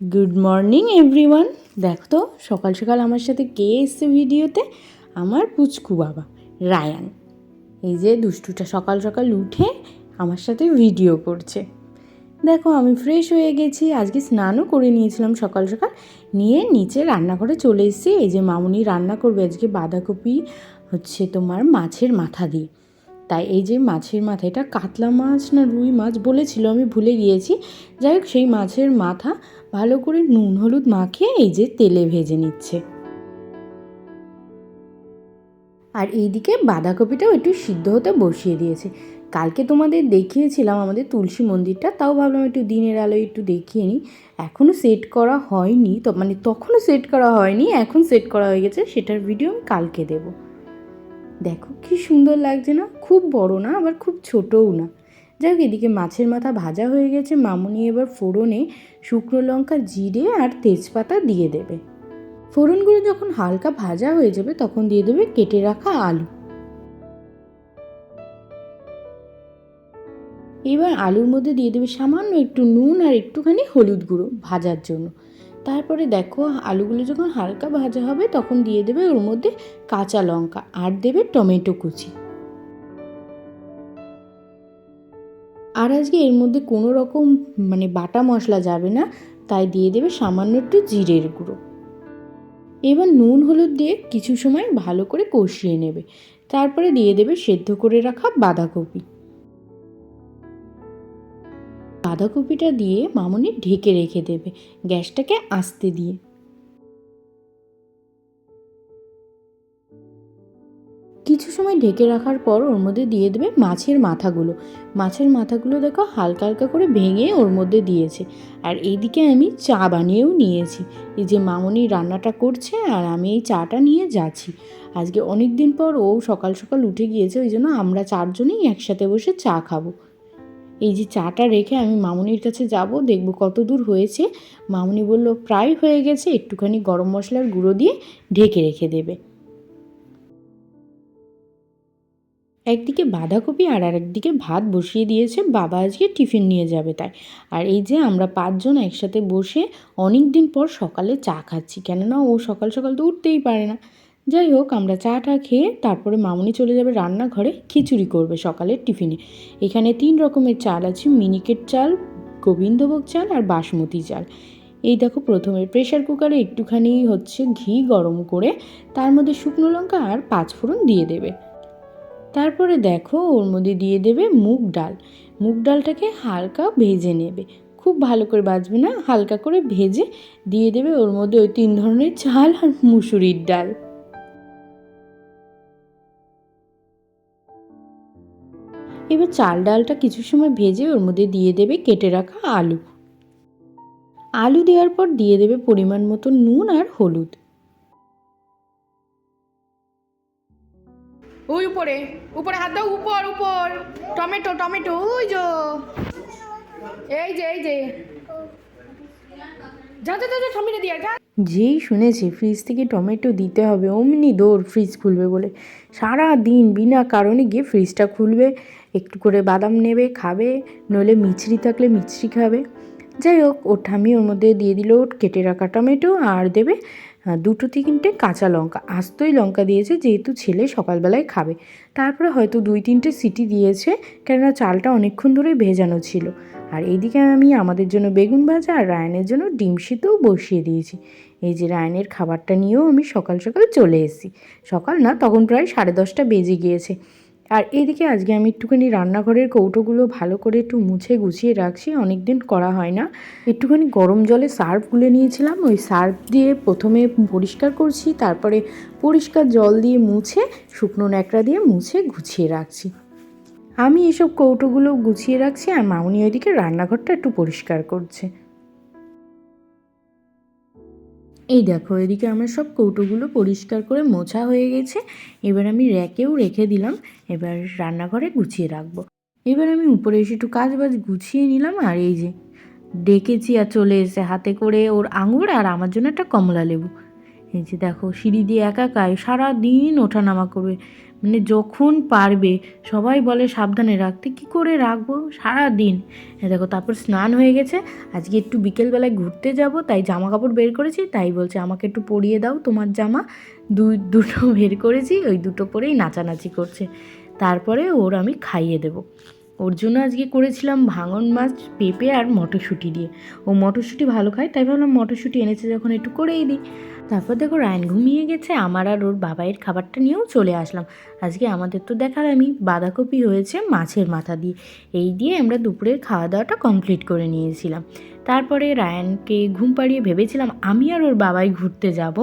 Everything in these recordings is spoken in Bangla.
গুড মর্নিং এভরিওয়ান দেখ তো, সকাল সকাল আমার সাথে কে এসছে ভিডিওতে? আমার পুচকু বাবা, রায়ান। এই যে দুষ্টুটা সকাল সকাল উঠে আমার সাথে ভিডিও করছে। দেখো, আমি ফ্রেশ হয়ে গেছি, আজকে স্নানও করে নিয়েছিলাম সকাল সকাল। নিয়ে নিচে রান্নাঘরে চলে এসেছি, এই যে মামুনি রান্না করবে আজকে বাঁধাকপি, হচ্ছে তোমার মাছের মাথা দিয়ে। তাই এই যে মাছের মাথা, এটা কাতলা মাছ না রুই মাছ বলেছিল, আমি ভুলে গিয়েছি। যাই হোক, সেই মাছের মাথা ভালো করে নুন, হলুদ মাখিয়ে এই যে তেলে ভেজে নিচ্ছে। আর এইদিকে বাঁধাকপিটাও একটু সিদ্ধ হতে বসিয়ে দিয়েছে। কালকে তোমাদের দেখিয়েছিলাম আমাদের তুলসী মন্দিরটা, তাও ভাবলাম একটু দিনের আলোয় একটু দেখিয়ে নিই। এখনও সেট করা হয়নি, তো মানে তখনও সেট করা হয়নি, এখন সেট করা হয়ে গেছে, সেটার ভিডিও আমি কালকে দেবো। দেখো কি সুন্দর লাগছে না? খুব বড় না, আবার খুব ছোটও না। যাই হোক, এদিকে মাছের মাথা ভাজা হয়ে গেছে। মামুনি এবার ফোড়নে শুকনো লঙ্কা, জিরে আর তেজপাতা দিয়ে দেবে। ফোড়নগুলো যখন হালকা ভাজা হয়ে যাবে, তখন দিয়ে দেবে কেটে রাখা আলু। এবার আলুর মধ্যে দিয়ে দেবে সামান্য একটু নুন আর একটুখানি হলুদ গুঁড়ো ভাজার জন্য। তারপরে দেখো, আলুগুলো যখন হালকা ভাজা হবে, তখন দিয়ে দেবে ওর মধ্যে কাঁচা লঙ্কা আর দেবে টমেটো কুচি। আর আজকে এর মধ্যে কোনো রকম মানে বাটা মশলা যাবে না, তাই দিয়ে দেবে সামান্য একটু জিরের গুঁড়ো। এবার নুন, হলুদ দিয়ে কিছু সময় ভালো করে কষিয়ে নেবে। তারপরে দিয়ে দেবে সেদ্ধ করে রাখা বাঁধাকপি। বাঁধাকপিটা দিয়ে মামনি ঢেকে রেখে দেবে গ্যাসটাকে আস্তে দিয়ে। কিছু সময় ঢেকে রাখার পর ওর মধ্যে দিয়ে দেবে মাছের মাথাগুলো। মাছের মাথাগুলো দেখো হালকা হালকা করে ভেঙে ওর মধ্যে দিয়েছে। আর এইদিকে আমি চা বানিয়েও নিয়েছি। এই যে মামনি রান্নাটা করছে আর আমি এই চাটা নিয়ে যাচ্ছি। আজকে অনেক দিন পর ও সকাল সকাল উঠে গিয়েছে, ওই জন্য আমরা চারজনেই একসাথে বসে চা খাব। এই যে চাটা রেখে আমি মামুনির কাছে যাব, দেখব কত দূর হয়েছে। মামুনি বলল, প্রায় হয়ে গেছে, একটুখানি গরম মশলার গুঁড়ো দিয়ে ঢেকে রেখে দেবে। একদিকে বাঁধাকপি আর একদিকে ভাত বসিয়ে দিয়েছে, বাবা আজকে টিফিন নিয়ে যাবে তাই। আর এই যে আমরা পাঁচজন একসাথে বসে অনেক দিন পর সকালে চা খাচ্ছি, কেননা ও সকাল সকাল তো উঠতেই পারে না। যাই হোক আমরা চাটা খেয়ে তারপরে মামুনি চলে যাবে রান্নাঘরে খিচুড়ি করবে সকালের টিফিনে। এখানে তিন রকমের চাল আছে, মিনিকেট চাল, গোবিন্দভোগ চাল আর বাসমতি চাল। এই দেখো, প্রথমে প্রেশার কুকারে একটুখানি হচ্ছে ঘি গরম করে তার মধ্যে শুকনো লঙ্কা আর পাঁচ ফোড়ন দিয়ে দেবে। তারপরে দেখো, ওর মধ্যে দিয়ে দেবে মুগ ডাল। মুগ ডালটাকে হালকা ভেজে নেবে। খুব ভালো করে বাজবে না? হালকা করে ভেজে দিয়ে দেবে ওর মধ্যে ওই তিন ধরনের চাল আর মুসুরির ডাল। এবার চাল ডালটা কিছু সময় ভেজে ওর মধ্যে দিয়ে দেবে কেটে রাখা আলু। আলু দেওয়ার পর দিয়ে দেবে পরিমাণ মতো নুন আর হলুদ। ওই উপরে উপরে হাত দাও উপর উপর। টমেটো টমেটো ওই যো। এই যে এই যে। যা যা যা যা টমেটো দিয়ে যা। যেই শুনেছে ফ্রিজ থেকে টমেটো দিতে হবে অমনি দৌড় ফ্রিজ খুলবে বলে। সারা দিন বিনা কারণে গিয়ে ফ্রিজটা খুলবে। একটু করে বাদাম নেবে, খাবে, নইলে মিছরি থাকলে মিছরি খাবে। যাই হোক, ওর ঠামি ওর মধ্যে দিয়ে দিল কেটে রাখা টমেটো আর দেবে দুটো তিনটে কাঁচা লঙ্কা। আস্তই লঙ্কা দিয়েছে, যেহেতু ছেলে সকালবেলায় খাবে। তারপরে হয়তো দুই তিনটে সিটি দিয়েছে, কেননা চালটা অনেকক্ষণ ধরেই ভেজানো ছিল। আর এইদিকে আমি আমাদের জন্য বেগুন ভাজা আর রায়নের জন্য ডিম সিদ্ধও বসিয়ে দিয়েছি। এই যে রায়নের খাবারটা নিয়েও আমি সকাল সকাল চলে এসেছি। সকাল না, তখন প্রায় সাড়ে দশটা বেজে গিয়েছে। আর এদিকে আজকে আমি একটুখানি রান্নাঘরের কৌটোগুলো ভালো করে একটু মুছে গুছিয়ে রাখছি অনেক দিন করা হয় না। একটুখানি গরম জলে সার্ফ গুলে নিয়েছিলাম, ওই সার্ফ দিয়ে প্রথমে পরিষ্কার করছি, তারপরে পরিষ্কার জল দিয়ে মুছে, শুকনো ন্যাকড়া দিয়ে মুছে গুছিয়ে রাখছি। আমি এসব কৌটোগুলো গুছিয়ে রাখছি আর মামুনি ওইদিকে রান্নাঘরটা একটু পরিষ্কার করছে। এই দেখো, এদিকে আমার সব কৌটোগুলো পরিষ্কার করে মোছা হয়ে গেছে। এবার আমি র্যাকেও রেখে দিলাম। এবার রান্নাঘরে গুছিয়ে রাখব। এবার আমি উপরে এসে একটু কাজ বাজ গুছিয়ে নিলাম আর এই যে ডেকেছি আর চলে এসে হাতে করে ওর আঙুর আর আমার জন্য একটা কমলা লেবু। এই যে দেখো, সিঁড়ি দিয়ে একা একাই সারা দিন ওঠানামা করবে। মানে যখন পারবে, সবাই বলে সাবধানে রাখতে। কি করে রাখব? সারা দিন দেখো, তারপর স্নান হয়ে গেছে। আজকে একটু বিকেলবেলায় ঘুরতে যাব, তাই জামা কাপড় বের করেছি, তাই বলছে, আমাকে একটু পরিয়ে দাও তোমার জামা। দুই, দুটো বের করেছি, ওই দুটো পরেই নাচানাচি করছে। তারপরে ওর আমি খাইয়ে দেবো। ওর জন্য আজকে করেছিলাম ভাঙন মাছ, পেঁপে আর মটরশুঁটি দিয়ে। ও মটরশুঁটি ভালো খায়, তাই ভাবলাম মটরশুঁটি এনেছে যখন একটু করেই দিই। তারপর দেখো রায়ন ঘুমিয়ে গেছে, আমার আর ওর বাবাইয়ের খাবারটা নিয়েও চলে আসলাম। আজকে আমাদের তো দেখার আমি বাঁধাকপি হয়েছে মাছের মাথা দিয়ে। এই দিয়ে আমরা দুপুরের খাওয়া দাওয়াটা কমপ্লিট করে নিয়েছিলাম। তারপরে রায়ানকে ঘুম পাড়িয়ে ভেবেছিলাম আমি আর ওর বাবাই ঘুরতে যাব।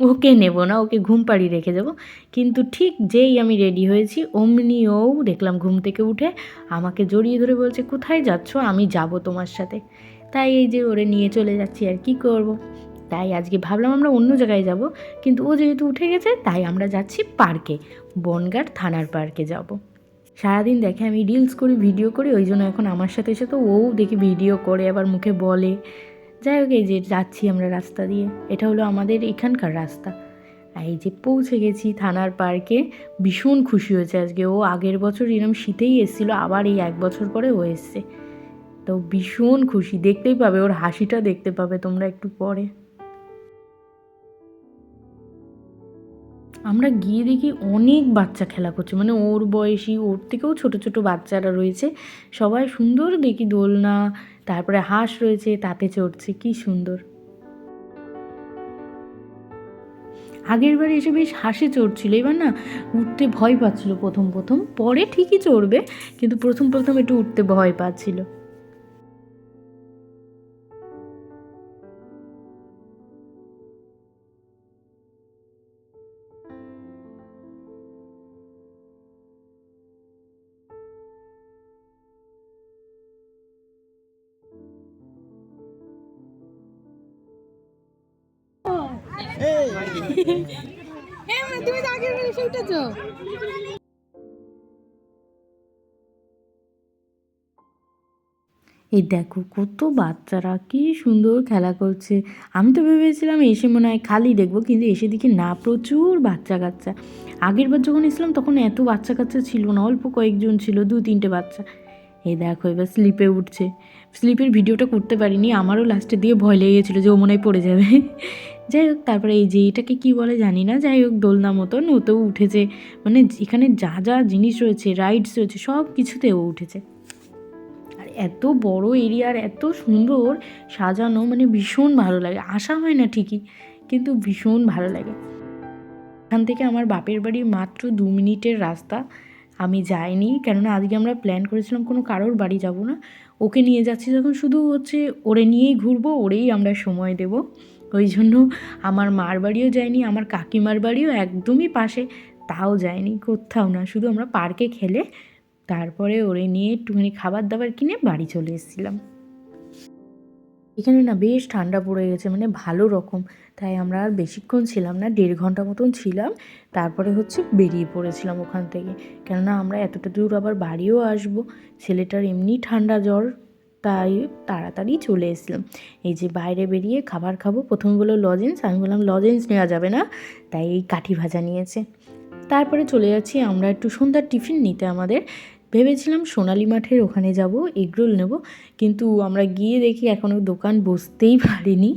ওকে নেব না, ওকে ঘুম পাড়িয়ে রেখে যাব কিন্তু ঠিক যেই আমি রেডি হয়েছি, অমনি ও দেখলাম ঘুম থেকে উঠে আমাকে জড়িয়ে ধরে বলছে, কোথায় যাচ্ছ? আমি যাব তোমার সাথে। তাই এই যে ওরে নিয়ে চলে যাচ্ছি, আর কি করব। তাই আজকে ভাবলাম আমরা অন্য জায়গায় যাব, কিন্তু ও যেহেতু উঠে গেছে, তাই আমরা যাচ্ছি পার্কে বনগাঁ থানার পার্কে যাব। সারাদিন দেখে আমি রিলস করি ভিডিও করি, ওই জন্য এখন আমার সাথে সাথে ও দেখি ভিডিও করে, আবার মুখে বলে। যাই হোক, এই যে যাচ্ছি আমরা রাস্তা দিয়ে, এটা হলো আমাদের এখানকার রাস্তা। এই যে পৌঁছে গেছি থানার পার্কে, ভীষণ খুশি হয়েছে আজকে। ও আগের বছর এরম শীতেই এসেছিল, আবার এই এক বছর পরে ও এসছে। তো ভীষণ খুশি, দেখতেই পাবে, ওর হাসিটা দেখতে পাবে তোমরা একটু পরে। আমরা গিয়ে দেখি অনেক বাচ্চা খেলা করছে মানে ওর বয়সী, ওর থেকেও ছোট ছোট বাচ্চারা রয়েছে। সবাই সুন্দর দেখি দোলনা তারপরে হাঁস রয়েছে, তাতে চড়ছে, কি সুন্দর। আগের বার এসে বেশ হাসে চড়ছিল, এবার না উঠতে ভয় পাচ্ছিল প্রথম প্রথম, পরে ঠিকই চড়বে, কিন্তু প্রথম প্রথম একটু উঠতে ভয় পাচ্ছিল। উঠেছো? এই দেখো, কত বাচ্চারা, কি সুন্দর খেলা করছে। আমি তো ভেবেছিলাম এসে মনে হয় খালি দেখব, কিন্তু এসে দেখি না, প্রচুর বাচ্চা কাচ্চা। আগের বার যখন এসেছিলাম, তখন এত বাচ্চা কাচ্চা ছিল না, অল্প কয়েকজন ছিল, দু, তিনটে বাচ্চা। এই দেখো, এবার স্লিপে উঠছে। স্লিপের ভিডিওটা করতে পারিনি, আমারও লাস্টে দিয়ে ভয় লেগে গেছিল যে ও মনে হয় পড়ে যাবে। যাই হোক, তারপরে এই যে এটাকে কী বলে জানি না, যাই হোক, দোলনা মতন ওতেও উঠেছে। মানে যেখানে যা যা জিনিস রয়েছে রাইডস রয়েছে, সব কিছুতে ও উঠেছে। আর এত বড় এরিয়ার এত সুন্দর সাজানো মানে ভীষণ ভালো লাগে। আসা হয় না ঠিকই, কিন্তু ভীষণ ভালো লাগে। এখান থেকে আমার বাপের বাড়ি মাত্র দু মিনিটের রাস্তা। আমি যাইনি, কেননা আজকে আমরা প্ল্যান করেছিলাম কোনো কারোর বাড়ি যাব না। ওকে নিয়ে যাচ্ছি যখন, শুধু হচ্ছে ওরে নিয়েই ঘুরবো, ওরেই আমরা সময় দেব। ওই জন্য আমার মার বাড়িও যায়নি, আমার কাকিমার বাড়িও একদমই পাশে। তাও যায়নি কোথাও না, শুধু আমরা পার্কে খেলে তারপরে ওরে নিয়ে একটুখানি খাবার দাবার কিনে বাড়ি চলে এসেছিলাম। এখানে না বেশ ঠান্ডা পড়ে গেছে মানে ভালো রকম। তাই আমরা আর বেশিক্ষণ ছিলাম না, দেড় ঘণ্টা মতন ছিলাম। তারপরে হচ্ছে বেরিয়ে পড়েছিলাম ওখান থেকে। কেননা আমরা এতটা দূর আবার বাড়িও আসব, ছেলেটার এমনি ঠান্ডা জ্বর। তাই তাড়াতাড়ি চলে এসলাম এই যে বাইরে বেরিয়ে খাবার খাব প্রথম বলল লজেন্স আমি বললাম লজেন্স নেওয়া যাবে না, তাই এই কাঠি ভাজা নিয়েছে। তারপরে চলে যাচ্ছি, আমরা একটু সন্ধ্যার টিফিন নিতে আমাদের। ভেবেছিলাম সোনালি মাঠের ওখানে যাব এগরোল নেব, কিন্তু আমরা গিয়ে দেখি এখনও দোকান বসতেই পারিনি।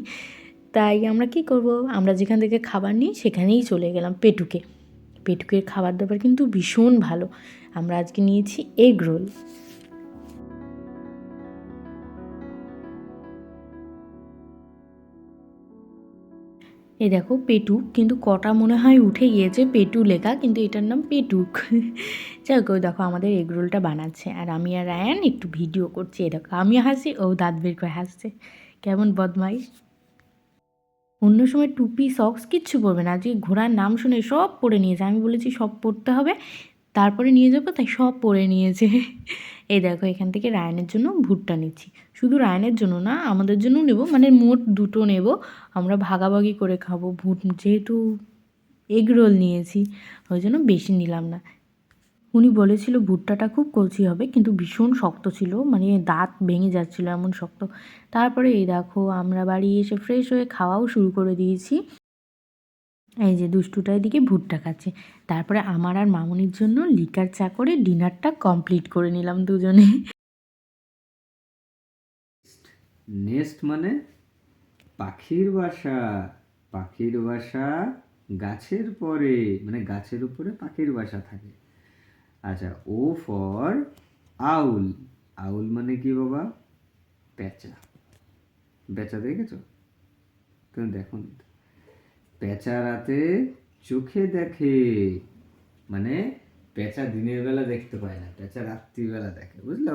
তাই আমরা কি করব, আমরা যেখান থেকে খাবার নিই সেখানেই চলে গেলাম পেটুকে। পেটুকের খাবার দাবার কিন্তু ভীষণ ভালো। আমরা আজকে নিয়েছি এগ রোল এই দেখো পেটুক কিন্তু কটা মনে হয় উঠে গিয়েছে পেটু লেখা, কিন্তু এটার নাম পেটুক। যাই হোক দেখো আমাদের এগরোলটা বানাচ্ছে, আর আমি আর রায়ান একটু ভিডিও করছি এ দেখো আমি হাসি, ও দাঁত বের করে হাসছে। কেমন বদমাইশ। অন্য সময় টুপি সক্স কিচ্ছু পরবে না, আজকে ঘোড়ার নাম শুনে সব পরে নিয়েছে, আমি বলেছি সব পরতে হবে, তারপরে নিয়ে যাব, তাই সব পরে নিয়েছে। এই দেখো, এখান থেকে রায়নের জন্য ভুট্টা নিচ্ছি। শুধু রায়নের জন্য না, আমাদের জন্যও নেব মানে মোট দুটো নেব। আমরা ভাগাভাগি করে খাব ভুট, যেহেতু এগ রোল নিয়েছি, ওই জন্য বেশি নিলাম না। উনি বলেছিল ভুট্টাটা খুব কচি হবে, কিন্তু ভীষণ শক্ত ছিল মানে দাঁত ভেঙে যাচ্ছিল এমন শক্ত। তারপরে এই দেখো, আমরা বাড়ি এসে ফ্রেশ হয়ে খাওয়াও শুরু করে দিয়েছি। এই যে দুষ্টুটা এদিকে ভুট্টা খাচ্ছে। তারপরে আমার আর মামুনির জন্য লিকার চা করে ডিনারটা কমপ্লিট করে নিলাম দুজনে। নেস্ট মানে পাখির বাসা। পাখির বাসা গাছের পরে মানে গাছের উপরে পাখির বাসা থাকে। আচ্ছা ও ফর আউল। আউল মানে কি বাবা? পেঁচা। পেঁচা দেখেছ? তুমি দেখো নি তো। পেঁচা রাতে চোখে দেখে মানে পেঁচা দিনের বেলা দেখতে পায় না, পেঁচা রাত্রিবেলা দেখে, বুঝলে